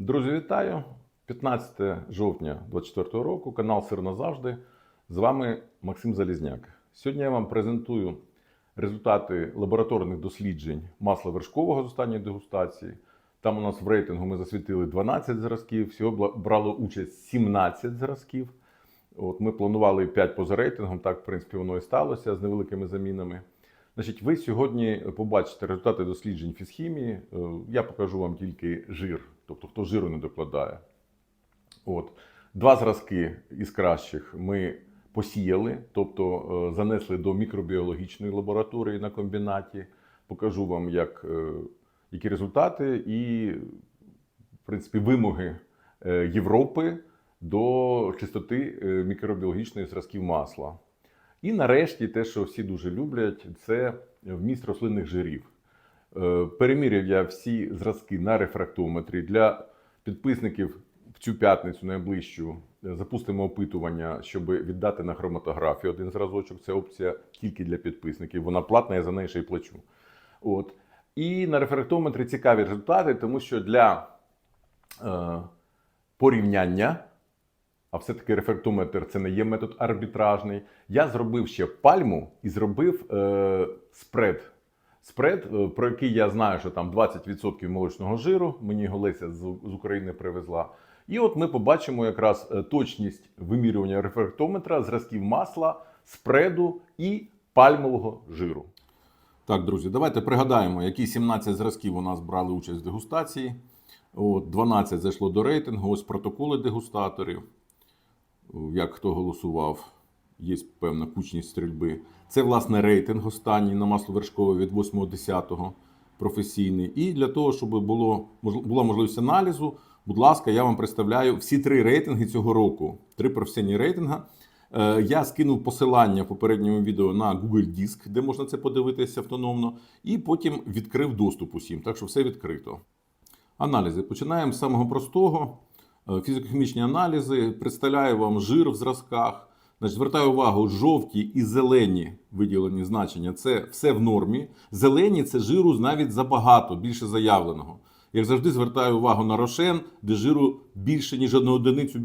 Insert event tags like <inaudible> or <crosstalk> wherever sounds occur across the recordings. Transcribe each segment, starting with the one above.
Друзі, вітаю! 15 жовтня 2024 року, канал Сир назавжди. З вами Максим Залізняк. Сьогодні я вам презентую результати лабораторних досліджень масла вершкового з останньої дегустації. Там у нас в рейтингу ми засвітили 12 зразків, всього брало участь 17 зразків. От ми планували 5 поза рейтингом, так, в принципі, воно і сталося з невеликими замінами. Значить, ви сьогодні побачите результати досліджень фізхімії. Е, Я покажу вам тільки жир, тобто хто жиру не докладає. От. Два зразки із кращих ми посіяли, тобто е, занесли до мікробіологічної лабораторії на комбінаті. Покажу вам, як, е, які результати і, в принципі, вимоги е, Європи до чистоти мікробіологічної зразків масла. І нарешті те, що всі дуже люблять, це вміст рослинних жирів. Е, Переміряв я всі зразки на рефрактометрі. Для підписників в цю п'ятницю найближчу е, запустимо опитування, щоб віддати на хроматографію один зразочок. Це опція тільки для підписників. Вона платна, я за неї ще й плачу. От. І на рефрактометрі цікаві результати, тому що для е, порівняння а все-таки рефрактометр це не є метод арбітражний. Я зробив ще пальму і зробив е, спред. Спред, е, про який я знаю, що там 20% молочного жиру. Мені його Леся з, з України привезла. І от ми побачимо якраз е, точність вимірювання рефрактометра, зразків масла, спреду і пальмового жиру. Так, друзі, давайте пригадаємо, які 17 зразків у нас брали участь в дегустації. От, 12 зайшло до рейтингу, ось протоколи дегустаторів як хто голосував, є певна кучність стрільби. Це, власне, рейтинг останній на масло вершкове від 8-10 професійний. І для того, щоб було, була можливість аналізу, будь ласка, я вам представляю всі три рейтинги цього року. Три професійні рейтинги. Е, Я скинув посилання в попередньому відео на Google Диск, де можна це подивитися автономно, і потім відкрив доступ усім. Так що все відкрито. Аналізи. Починаємо з самого простого. Е, Фізико-хімічні аналізи. Представляю вам жир в зразках. Значить, звертаю увагу, жовті і зелені виділені значення це все в нормі. Зелені це жиру навіть забагато, більше заявленого. Як завжди, звертаю увагу на рошен, де жиру більше, ніж одну одиницю е,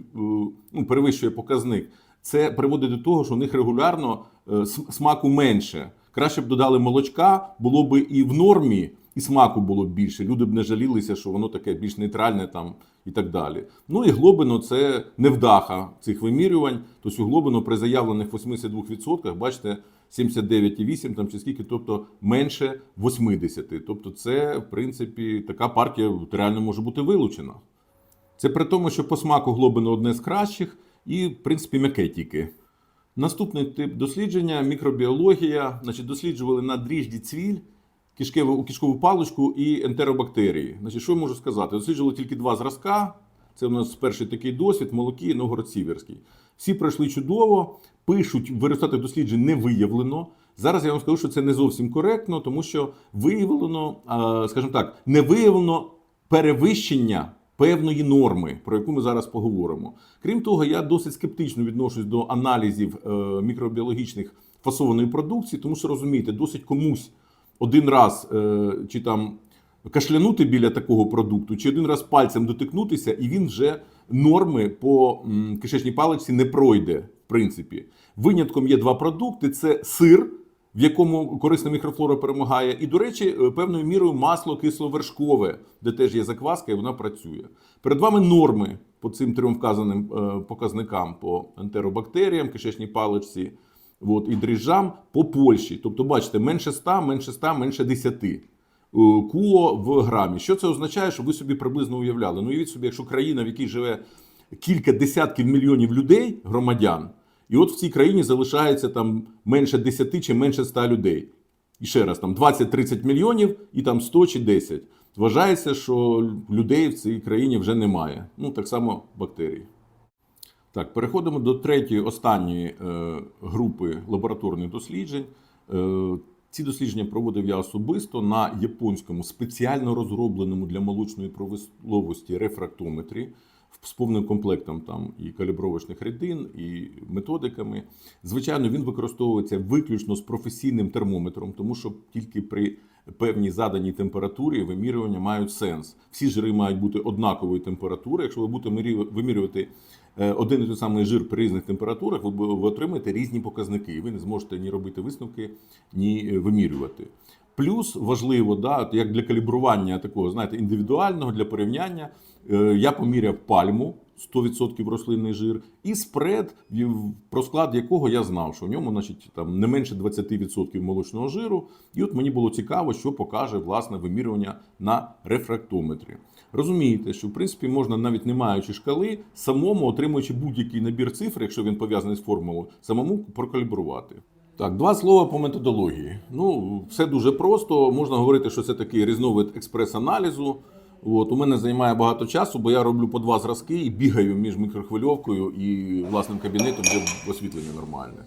ну, перевищує показник. Це приводить до того, що у них регулярно е, смаку менше. Краще б додали молочка, було б і в нормі, і смаку було б більше. Люди б не жалілися, що воно таке більш нейтральне там і так далі. Ну і глобино це невдаха цих вимірювань. Тобто у глобино при заявлених 82%, бачите, 79,8 там чи скільки, тобто менше 80. Тобто, це в принципі така партія реально може бути вилучена. Це при тому, що по смаку глобино одне з кращих і, в принципі, м'яке тільки. Наступний тип дослідження мікробіологія. Значить, досліджували на дріжджі цвіль, кишкеву, кишкову паличку і ентеробактерії. Значить, що я можу сказати? Досліджували тільки два зразка. Це у нас перший такий досвід, молокі і Новгород-Сіверський. Всі пройшли чудово, пишуть, в результатах досліджень не виявлено. Зараз я вам скажу, що це не зовсім коректно, тому що виявлено, скажімо так, не виявлено перевищення певної норми, про яку ми зараз поговоримо. Крім того, я досить скептично відношусь до аналізів е, мікробіологічних фасованої продукції, тому що розумієте, досить комусь один раз е, чи там кашлянути біля такого продукту, чи один раз пальцем дотикнутися, і він вже норми по кишечній паличці не пройде. В принципі, винятком є два продукти: це сир, в якому корисна мікрофлора перемагає, і, до речі, е, певною мірою масло кисловершкове, де теж є закваска, і вона працює. Перед вами норми по цим трьом вказаним е, показникам по ентеробактеріям, кишечній паличці. От, і дріжджам по Польщі. Тобто, бачите, менше 100, менше 100, менше 10 е, куо в грамі. Що це означає, щоб ви собі приблизно уявляли? Ну, уявіть собі, якщо країна, в якій живе кілька десятків мільйонів людей, громадян, і от в цій країні залишається там менше 10 чи менше 100 людей. І ще раз, там 20-30 мільйонів і там 100 чи 10. Вважається, що людей в цій країні вже немає. Ну, так само бактерій. Так, переходимо до третьої, останньої е, групи лабораторних досліджень. Е, ці дослідження проводив я особисто на японському спеціально розробленому для молочної промисловості рефрактометрі з повним комплектом там і калібровочних рідин, і методиками. Звичайно, він використовується виключно з професійним термометром, тому що тільки при певній заданій температурі вимірювання мають сенс. Всі жири мають бути однакової температури. Якщо ви будете вимірювати е, один і той самий жир при різних температурах, ви, отримаєте різні показники, ви не зможете ні робити висновки, ні е, вимірювати. Плюс важливо, да, як для калібрування такого, знаєте, індивідуального для порівняння, е, я поміряв пальму 100% рослинний жир, і спред, про склад якого я знав, що в ньому значить, там, не менше 20% молочного жиру. І от мені було цікаво, що покаже власне вимірювання на рефрактометрі. Розумієте, що в принципі можна, навіть не маючи шкали, самому отримуючи будь-який набір цифр, якщо він пов'язаний з формулою, самому прокалібрувати. Так, два слова по методології. Ну, все дуже просто. Можна говорити, що це такий різновид експрес-аналізу. От, у мене займає багато часу, бо я роблю по два зразки і бігаю між мікрохвильовкою і власним кабінетом, де освітлення нормальне.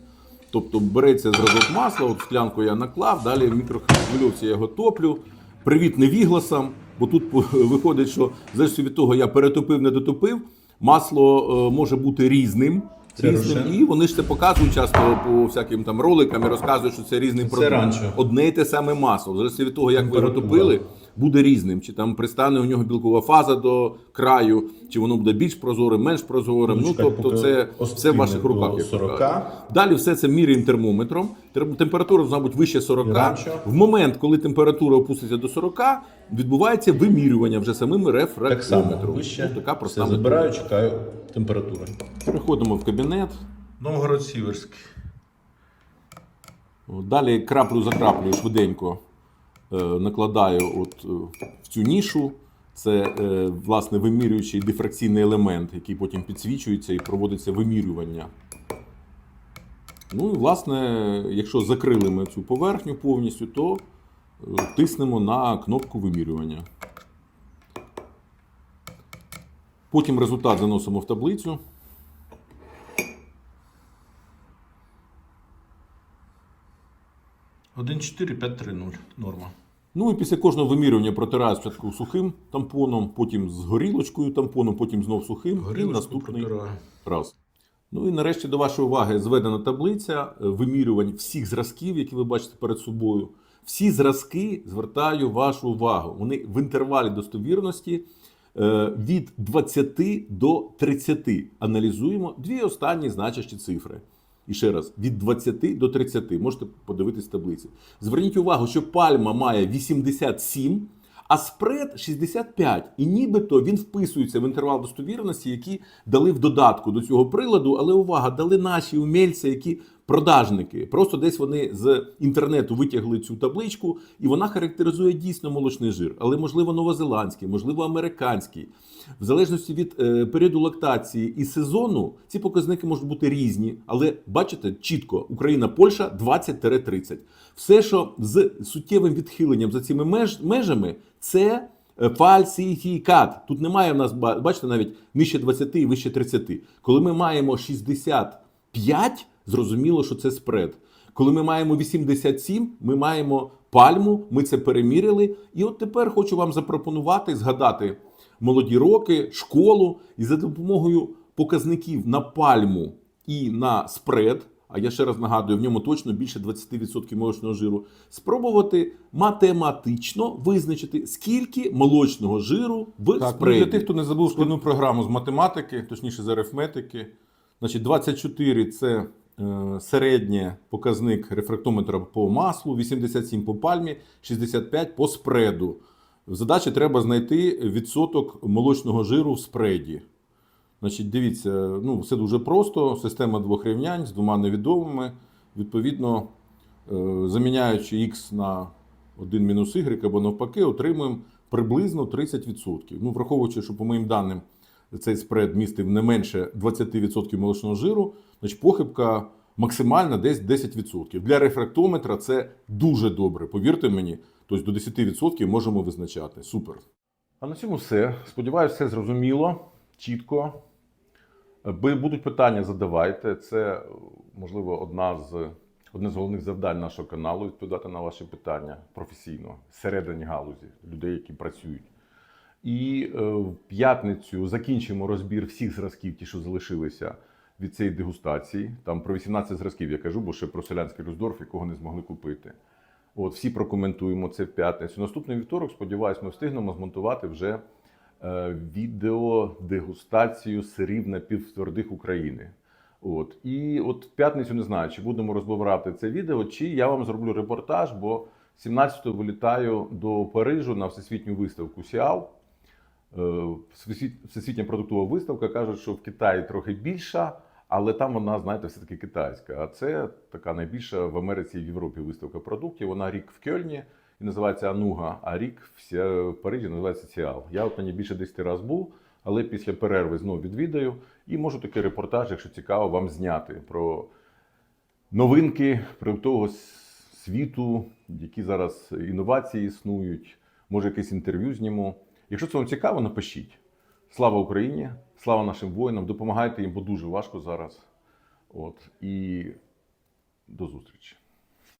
Тобто береться зразок масла, от склянку я наклав, далі в мікрохвильовці я його топлю. Привіт невігласам, бо тут <laughs> виходить, що залежно від того, я перетопив, не дотопив, масло е, може бути різним. Різним і вони ж це показують часто по всяким там роликам і розказують, що це різний продукт. ранчо. Одне і те саме масло. В від того, як ви його топили, буде різним. Чи там пристане у нього білкова фаза до краю, чи воно буде більш прозорим, менш прозорим. Ну, чекай, тобто, це все в ваших руках. як 40. Далі все це міряємо термометром. Тер- Температура бути вище 40. Ранчо. В момент, коли температура опуститься до 40, відбувається вимірювання вже самим Так рефрактометром. само. Ну, така проста Все забираю, чекаю температури. Переходимо в кабінет. Новгород Сіверський. Далі краплю за краплею швиденько накладаю от, е, в цю нішу. Це е, власне вимірюючий дифракційний елемент, який потім підсвічується і проводиться вимірювання. Ну і власне, якщо закрили ми цю поверхню повністю, то е, тиснемо на кнопку вимірювання. Потім результат заносимо в таблицю. Один 4 5 3 0 Норма. Ну і після кожного вимірювання протираю спочатку сухим тампоном, потім з горілочкою тампоном, потім знов сухим і наступний раз. Ну і нарешті до вашої уваги зведена таблиця е, вимірювань всіх зразків, які ви бачите перед собою. Всі зразки звертаю вашу увагу. Вони в інтервалі достовірності е, від 20 до 30. Аналізуємо дві останні значущі цифри. І ще раз, від 20 до 30. Можете подивитись таблиці. Зверніть увагу, що пальма має 87, а спред 65. І нібито він вписується в інтервал достовірності, які дали в додатку до цього приладу. Але увага, дали наші умільці, які продажники. Просто десь вони з інтернету витягли цю табличку, і вона характеризує дійсно молочний жир, але можливо новозеландський, можливо, американський. В залежності від е, періоду лактації і сезону, ці показники можуть бути різні, але бачите чітко: Україна, Польща 20-30. Все, що з суттєвим відхиленням за цими меж, межами, це е, фальсифікат. Тут немає в нас, ба- бачите, навіть нижче 20 і вище 30. Коли ми маємо 65, зрозуміло, що це спред. Коли ми маємо 87, ми маємо пальму, ми це переміряли. І от тепер хочу вам запропонувати згадати молоді роки, школу, і за допомогою показників на пальму і на спред. А я ще раз нагадую, в ньому точно більше 20% молочного жиру. Спробувати математично визначити, скільки молочного жиру в Так, ну, спреді. для тих, хто не забув шкільну програму з математики, точніше з арифметики. Значить, 24 це е, середній показник рефрактометра по маслу, 87 по пальмі, 65 по спреду. В задачі треба знайти відсоток молочного жиру в спреді. Значить, дивіться, ну, все дуже просто. Система двох рівнянь з двома невідомими. Відповідно, е, заміняючи x на 1 мінус y або навпаки, отримуємо приблизно 30%. Ну, враховуючи, що по моїм даним цей спред містив не менше 20% молочного жиру, значить похибка максимальна десь 10%. Для рефрактометра це дуже добре, повірте мені. Тобто до 10% можемо визначати. Супер. А на цьому все. Сподіваюся, все зрозуміло, чітко. Будуть питання, задавайте. Це, можливо, одна з, одне з головних завдань нашого каналу відповідати на ваші питання професійно, всередині галузі, людей, які працюють. І е, в п'ятницю закінчимо розбір всіх зразків, ті, що залишилися від цієї дегустації. Там про 18 зразків я кажу, бо ще про селянський Рюздорф, якого не змогли купити. От, всі прокоментуємо це в п'ятницю. Наступний вівторок, сподіваюсь, ми встигнемо змонтувати вже е, відео дегустацію сирів напівтвердих України. От. І от в п'ятницю не знаю, чи будемо розбирати це відео, чи я вам зроблю репортаж, бо 17-го вилітаю до Парижу на всесвітню виставку Сіал. Е, Всесвіт- Всесвітня продуктова виставка кажуть, що в Китаї трохи більша, але там вона, знаєте, все-таки китайська. А це така найбільша в Америці і в Європі виставка продуктів. Вона рік в Кельні і називається Ануга, а рік в Парижі називається Сіал. Я от мені більше 10 разів був, але після перерви знову відвідаю і можу такий репортаж, якщо цікаво, вам зняти про новинки продуктового світу, які зараз інновації існують. Може, якесь інтерв'ю зніму. Якщо це вам цікаво, напишіть. Слава Україні! Слава нашим воїнам! Допомагайте їм, бо дуже важко зараз. От. І до зустрічі!